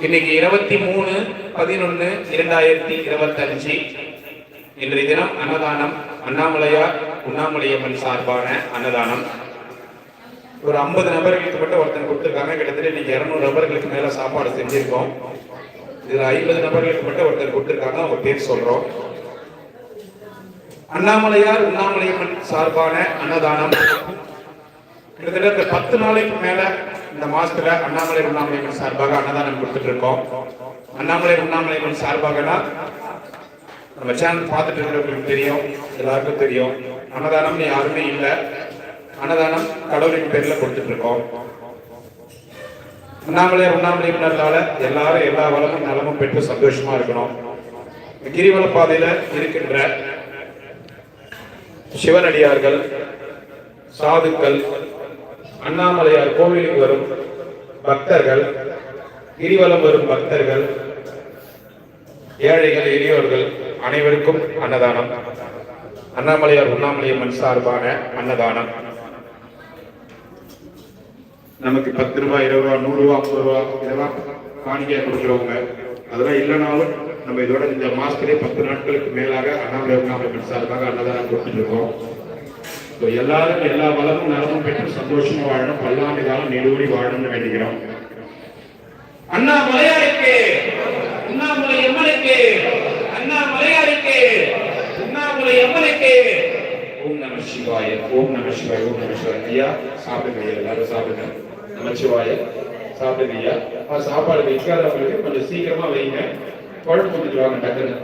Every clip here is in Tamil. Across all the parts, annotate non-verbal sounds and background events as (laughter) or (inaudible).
இன்னைக்கு இருபத்தி மூணு பதினொன்னு இரண்டாயிரத்தி இருபத்தஞ்சு. இன்றைய தினம் அன்னதானம். அண்ணாமலையார் உண்ணாமலையம்மன் சார்பான அன்னதானம். ஒரு ஐம்பது நபர்களுக்கு மட்டும் ஒருத்தன் கொடுத்துருக்காங்க. கிட்டத்தட்ட இன்னைக்கு இருநூறு நபர்களுக்கு மேல சாப்பாடு செஞ்சிருக்கோம். இதுல ஐம்பது நபர்களுக்கு மட்டும் ஒருத்தர் கொடுத்துருக்காங்க. அவங்க பேர் சொல்றோம். அண்ணாமலையார் உண்ணாமலையம்மன் சார்பான அன்னதானம். கிட்டத்தட்ட பத்து நாளைக்கு மேல இந்த மாசத்துல அண்ணாமலை உண்ணாமலைவன் சார்பாக அன்னதானம் கொடுத்துட்டு இருக்கோம் அண்ணாமலை உண்ணாமலைவன் சார்பாகனா நம்ம சேனல் பார்த்துட்டு இருக்கிறவங்களுக்கு தெரியும் எல்லாருக்கும் தெரியும். அன்னதானம் யாருமே இல்லை. அன்னதானம் கடவுளின் பேர்ல கொடுத்துட்டு இருக்கோம் அண்ணாமலை உண்ணாமலையினரால எல்லாரும் எல்லா வளமும் நலமும் பெற்று சந்தோஷமா இருக்கணும். இந்த கிரிவல பாதையில இருக்கின்ற சிவனடியார்கள் சாதுக்கள் அண்ணாமலையார் கோவிலுக்கு வரும் பக்தர்கள் கிரிவலம் வரும் பக்தர்கள் ஏழைகள் எளியோர்கள் அனைவருக்கும் அன்னதானம். அண்ணாமலையார் உண்ணாமலையம்மன் சார்பான அன்னதானம். நமக்கு பத்து ரூபாய் இருபது ரூபா நூறு ரூபா ஐம்பது ரூபா இதெல்லாம் காணிக்கையா கொடுக்குறவங்க. அதெல்லாம் இல்லைனாலும் நம்ம இதோட இந்த மாசத்திலே பத்து நாட்களுக்கு மேலாக அண்ணாமலை உண்ணாமலையம்மன் சார்பாக அன்னதானம் கொடுத்துட்டு இருக்கோம். ஸோ எல்லாரும் எல்லா வளமும் நலமும் பெற்று சந்தோஷமா வாழணும். பல்லாண்டு காலம் நெடுவடி வாழணும்னு வேண்டிக்கிறோம். அண்ணா மலையாருக்கு அண்ணாமலை எம்மனுக்கு அண்ணா மலையாருக்கு அண்ணாமலை எம்மனுக்கு ஓம் நம சிவாய ஓம் நம சிவாய ஓம் நம சிவாய. ஐயா சாப்பிடுங்க ஐயா எல்லாரும் சாப்பிடுங்க. நமச்சிவாய சாப்பிடுங்க ஐயா. சாப்பாடு வைக்காதவங்களுக்கு கொஞ்சம் சீக்கிரமா வைங்க. குழம்பு கொடுத்துட்டு வாங்க டக்குன்னு.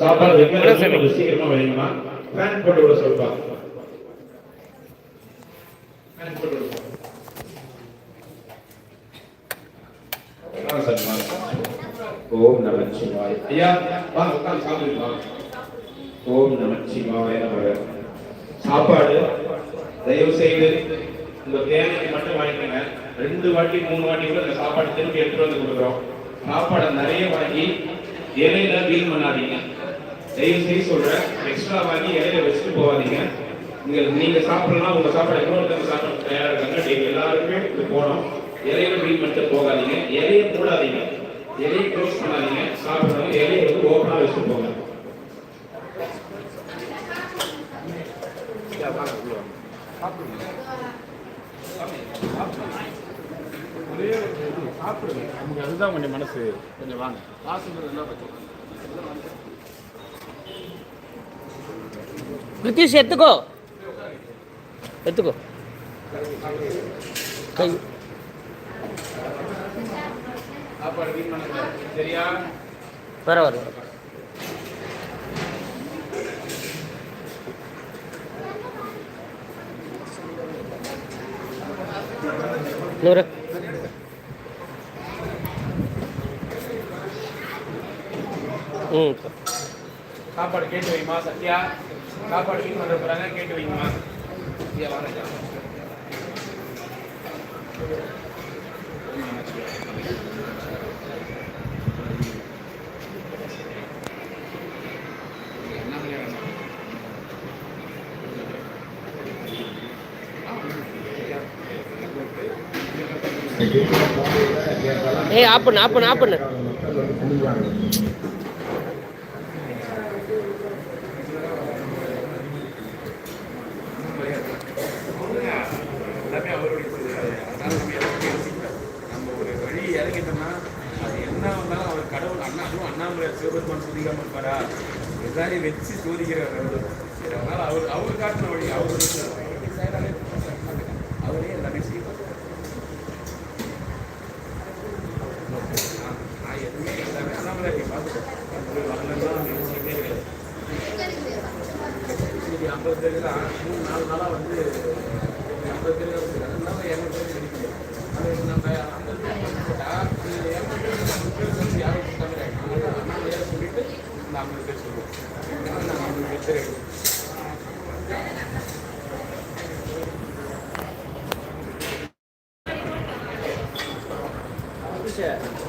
சாப்பாடு வைக்காத கொஞ்சம் சீக்கிரமா வைங்கம்மா. ஃபேன் போட்டு விட சொல்லுவாங்க ஃபேன் போட்டு விடுப்பா வாங்க சார் வாங்க ஓம் நமச்சிவாய். ஐயா வாங்க உட்கார்ந்து சாப்பிடுங்க ஓம் நம சிவாய நமக. சாப்பாடு தயவு செய்து உங்க தேவைக்கு மட்டும் வாங்கிக்கோங்க. ரெண்டு வாட்டி மூணு வாட்டி கூட இந்த சாப்பாடு திருப்பி எடுத்துட்டு வந்து கொடுக்குறோம். சாப்பாடை நிறைய வாங்கி இலையில வீண் பண்ணாதீங்க. தயவு செய்து சொல்றேன் எக்ஸ்ட்ரா வாங்கி இலையில வச்சுட்டு போகாதீங்க. நீங்கள் நீங்கள் சாப்பிடலாம் உங்கள் சாப்பிட இன்னொருத்தவங்க சாப்பிட தயாராக இருக்காங்க நீங்க எல்லாருமே இது போனோம் இலையில மீன் பண்ணிட்டு போகாதீங்க. இலையை போடாதீங்க. இலையை க்ளோஸ் பண்ணாதீங்க. சாப்பிடுறவங்க இலையை வந்து ஓப்பனாக வச்சுட்டு போங்க நமக்கு அதுதான் கொஞ்சம் மனசு கொஞ்சம் வாங்க காசுங்கிறது நிதிஷ் எடுத்துக்கோ. எடுத்துக்கோ. கை. சரியா பரவாயில்ல நூறு ம். சாப்பாடு கேட்டு வைமா சத்யா. சாப்பாடு வீண் பண்ற போறாங்க கேட்டு வைங்கம்மா. ஏய் ஆப்பண்ணு ஆப்பண்ணு ஆப்பண்ணு பண்ணு ஆப் பண்ணு எல்லாமே அவருடைய செய்திகள். அதனால நம்ம எல்லாத்தையும் யோசிக்கக்கூடாது. நம்ம ஒரு வழி இறங்கிட்டோம்னா அது என்ன வந்தாலும் அவர் கடவுள் அண்ணாமலையார் சிவபெருமான் சோதிக்காம பாரா எல்லாரையும் வச்சு சோதிக்கிறார் அவர் அவர் அவர் காட்டின வழி அவர் அவரே எல்லாமே செய்வார் நான் எதுவுமே எல்லாமே அண்ணாமலை பார்த்துட்டேன் கிடையாது ஐம்பது பேர் தான் மூணு நாலு நாளாக வந்து ஐம்பது பேர் தான் வச்சுருக்காங்க அதனால இரநூறு பேர் கிடைக்கல அது நம்ம பேர் மட்டும் போட்டா இந்த இரநூறு பேர் ஐம்பது பேர் வந்து யாரும் கொடுத்தாங்க அதனால அண்ணாமலையாக சொல்லிட்டு இந்த ஐம்பது பேர் சொல்லுவோம் அதனால நாங்கள் (laughs) ஐம்பது